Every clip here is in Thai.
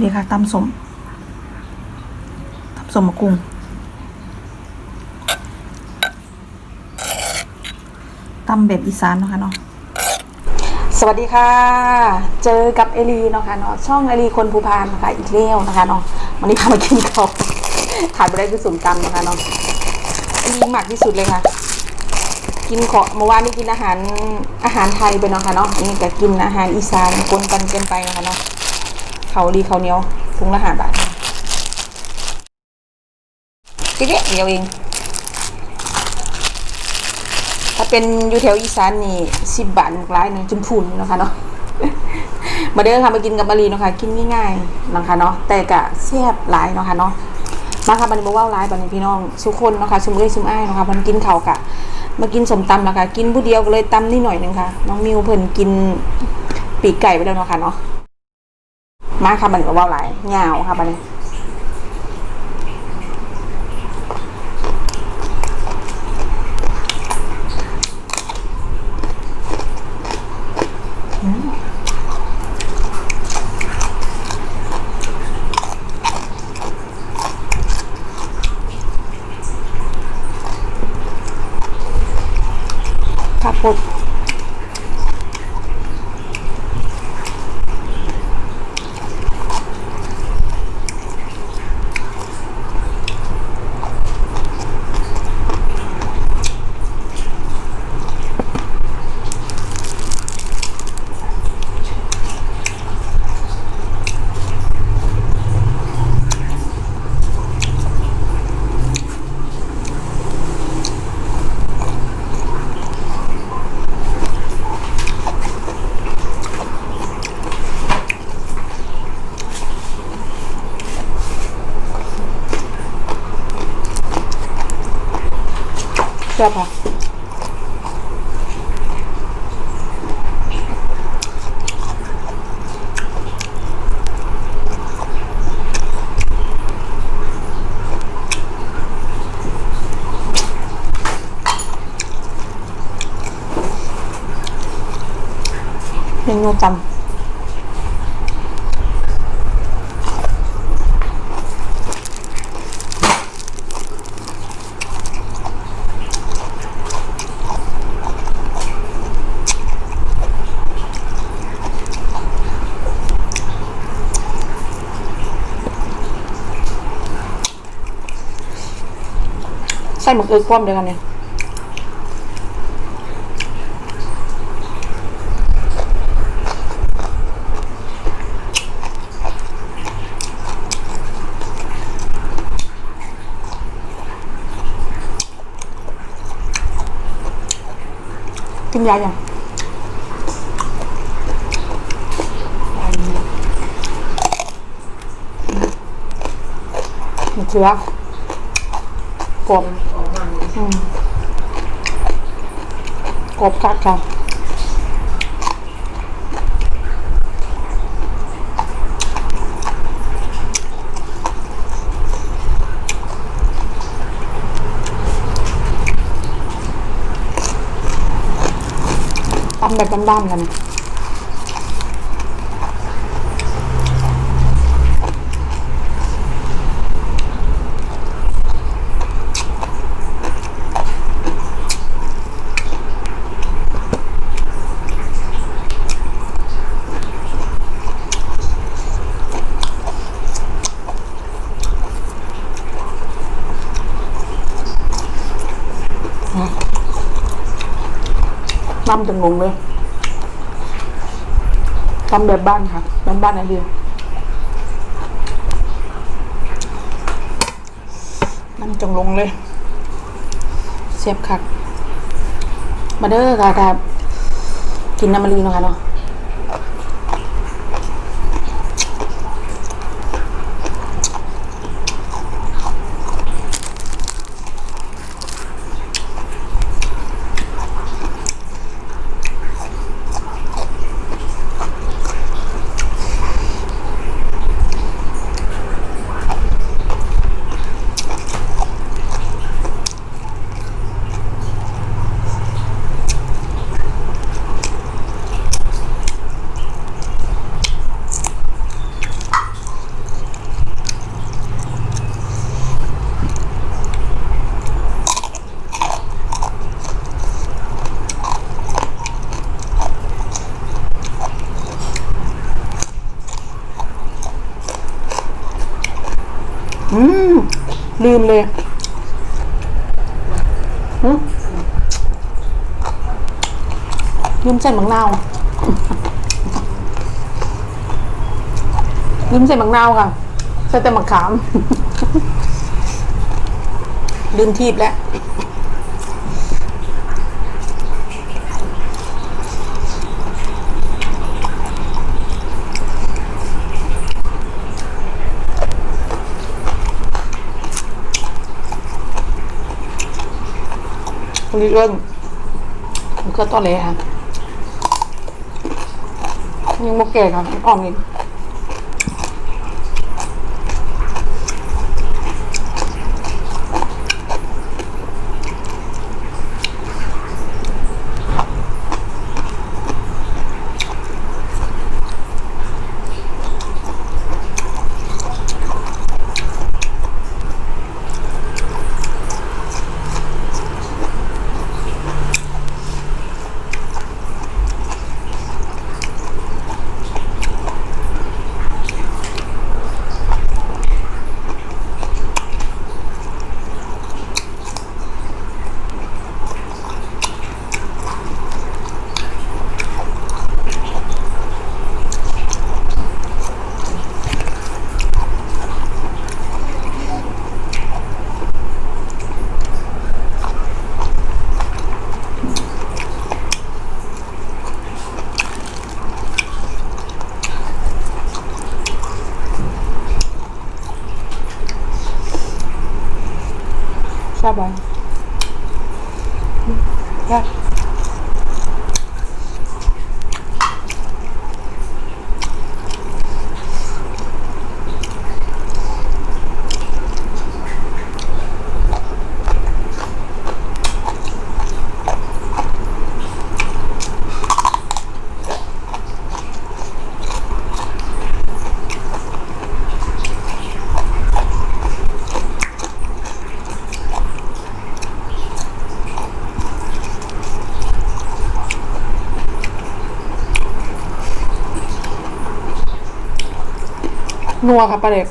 นี่ค่ะตำสมตำสมมะกุ้งตำแบบอีสานเนาะค่ะเนาะสวัสดีค่ะ เจอกับเอลีเนาะค่ะเนาะช่องเอลีคนภูพานนะคะอีกแล้วนะคะเนาะวันนี้พามากินข้าวขาดไปได้คือสุ่มตำนะคะเนาะเอลีหมักที่สุดเลยค่ะ กินขอเมื่อวานนี้กินอาหารอาหารไทยไปเนาะค่ะเนาะนี่ก็กินอาหารอีสานปนกันเกินไปนะคะเนาะ เขาดีเขาเนียวถุงละห้าบาทเจ๊เดียวเอง ถ้าเป็นอยู่แถวอีสานนี่สิบบาทร้ายนึ่งจุนพูนนะคะเนาะมาเด้อค่ะมากินกับมารีเนาะค่ะกินง่ายๆนะคะเนาะแต่กะแซ่บหลายเนาะค่ะเนาะมาค่ะบันนี้มาว่าร้ายบันนี้พี่น้องทุกคนเนาะค่ะชุมเอ้ยชุมอ้ายเนาะค่ะมันกินเข้ากะมากินสมตำนะคะกินผู้เดียวก็เลยตำนิดหน่อยนึงค่ะน้องมิวเพิ่นกินปีกไก่ไปแล้วเนาะค่ะเนาะ มาค่ะบันกับว่าหลายยาวค่ะบันนี้ข้าวโพด แซ่บค่ะเมนูจำ ส่หมึกเอ้ยคว่ำเดียวกันเนี่ยกินยาอย่างเขือกบอืม กบคักค่ะตำแบบบ้านๆกันนะำจนงงเลยทำแบบบ้านค่ะบ้านบ้านๆไอเดียน้ำจงลงเลย เสียบคักมาเด้อค่ะครับกินน้ำมะลีนะคะเนาะ เลยยืมใส่มังนาวลืมใส่มังนาวค่ะใส่แต่มะขามลืมทีบแล้ว คนนี้เรื่องมันก็ต้อเล นัวค่ะปลาเด็ก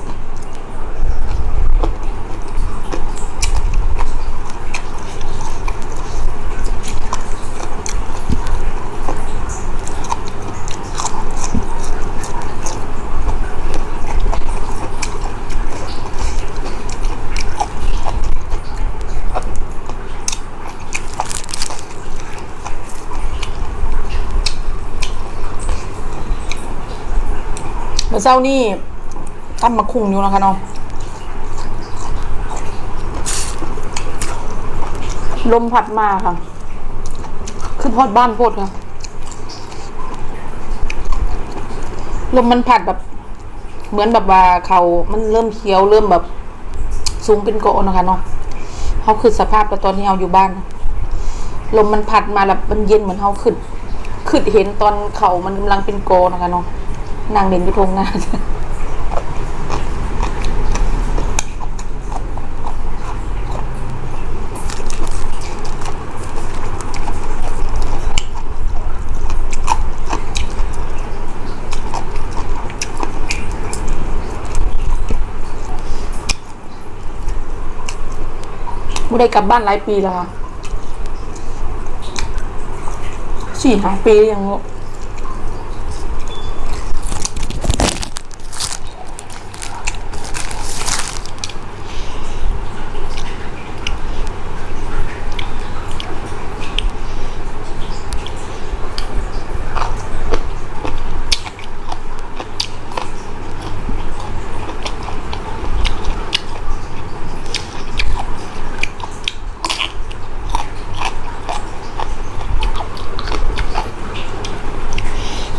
เมื่อเช้านี่ ทำมาคุงอยู่นะคะเนาะลมพัดมาค่ะ คือพอดบ้านโพดค่ะ ลมมันพัดแบบ เหมือนแบบว่าเขามันเริ่มเขียวเริ่มแบบสูงเป็นโกนะคะเนาะเขาคือสภาพตอนที่เราอยู่บ้าน ลมมันพัดมาแบบมันเย็นเหมือนเขาขึ้นขึ้นเห็นตอนเขามันกำลังเป็นโกนะคะเนาะนางเด่นอยู่ทงหน้า ไม่ได้กลับบ้านหลายปีแล้วสี่ห้าปียัง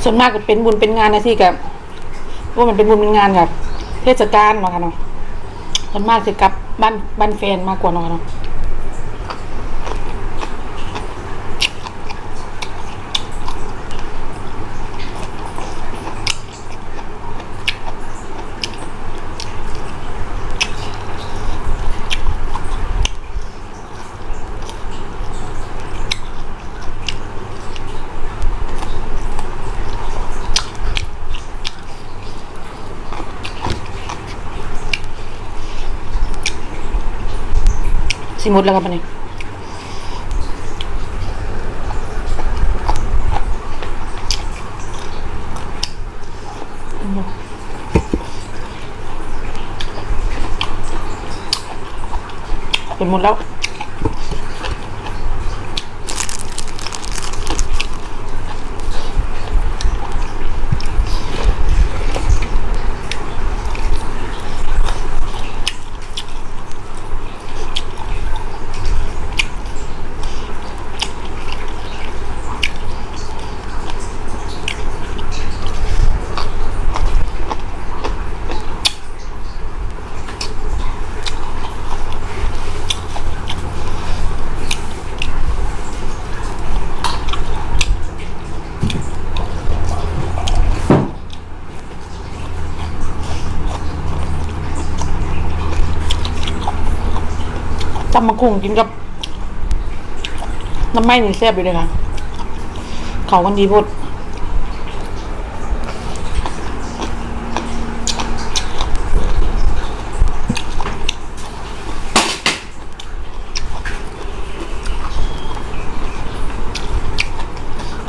ส่วนมากก็เป็นบุญเป็นงานนะที่กับว่ามันเป็นบุญเป็นงานกับเทศกาลมาค่ะเนาะส่วนมากจะกลับบ้านบ้านแฟนมากกว่าเนาะ ค่ะเนาะ สิหมดแล้วครับอันนี้เป็นหมดแล้ว ตำมะคุงกินกับน้ำไม้นี่แซ่บอยู่เลยค่ะเขากันดีโพด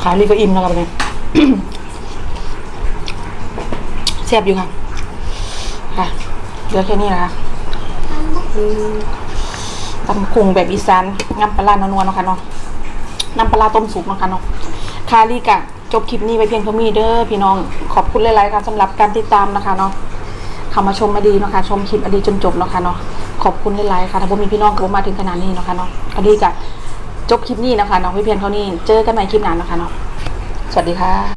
ขายลีก็อิ่มแล้วครับเนี่ยแซ่บอยู่ค่ะค่ะเหลือแค่นี้นะคะ ตำคุงแบบอีสานน้ำปลาร้านัวๆเนาะค่ะเนาะน้ำปลาต้มสุกเนาะค่ะเนาะคารีกะจบคลิปนี้ไปเพียงเท่านี้เด้อพี่น้องขอบคุณหลายๆค่ะสำหรับการติดตามนะคะเนาะเข้ามาชมอดีเนาะค่ะชมคลิปอดีจนจบเนาะค่ะเนาะขอบคุณหลายๆค่ะถ้าผมมีพี่น้องก็บ่มาถึงขนาดนี้เนาะค่ะเนาะอดีกะจบคลิปนี้นะคะเนาะพี่เพียงเท่านี้เจอกันใหม่คลิปหน้าเนาะค่ะเนาะสวัสดีค่ะ